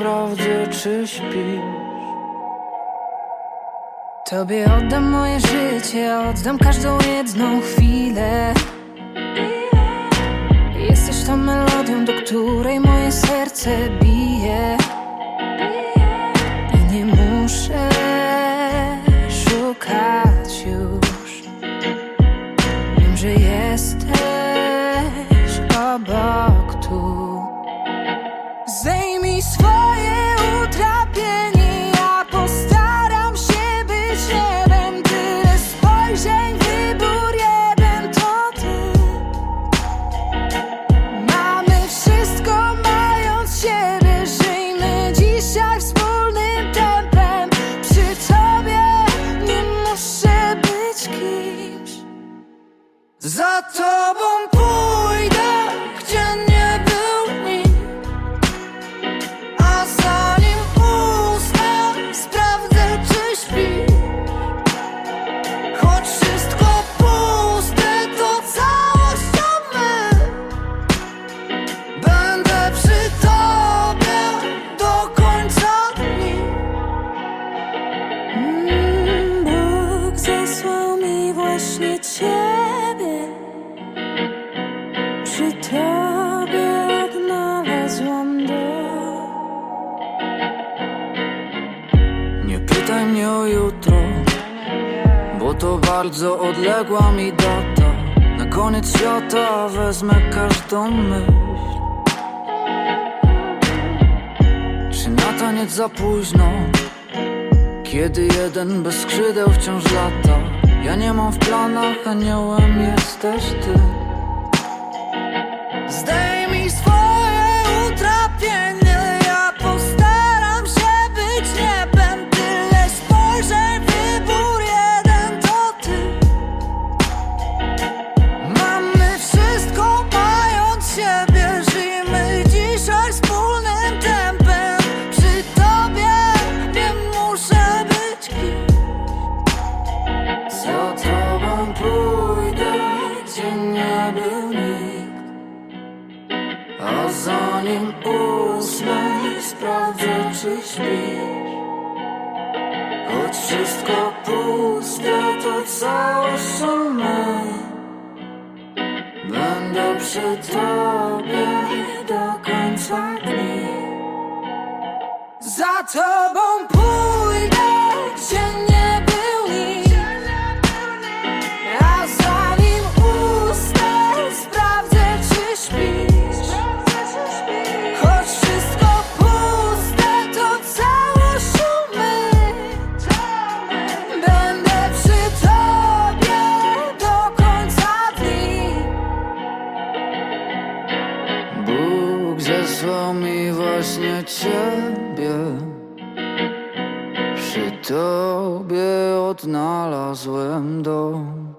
sprawdzę, czy śpisz. Tobie oddam moje życie, oddam każdą jedną chwilę. Jesteś tą melodią, do której moje serce bije. I nie muszę szukać już. Wiem, że jesteś obok tu. Za tobą to bardzo odległa mi data. Na koniec świata wezmę każdą myśl. Czy na taniec za późno? Kiedy jeden bez skrzydeł wciąż lata Ja nie mam w planach, aniołem jesteś ty był nikt. A zanim usnę, sprawdzę, czy śpisz. Choć wszystko puste, to całością my Będę przy tobie do końca dni. Za tobą pójdę, gdzie nie właśnie ciebie. Przy tobie odnalazłem dom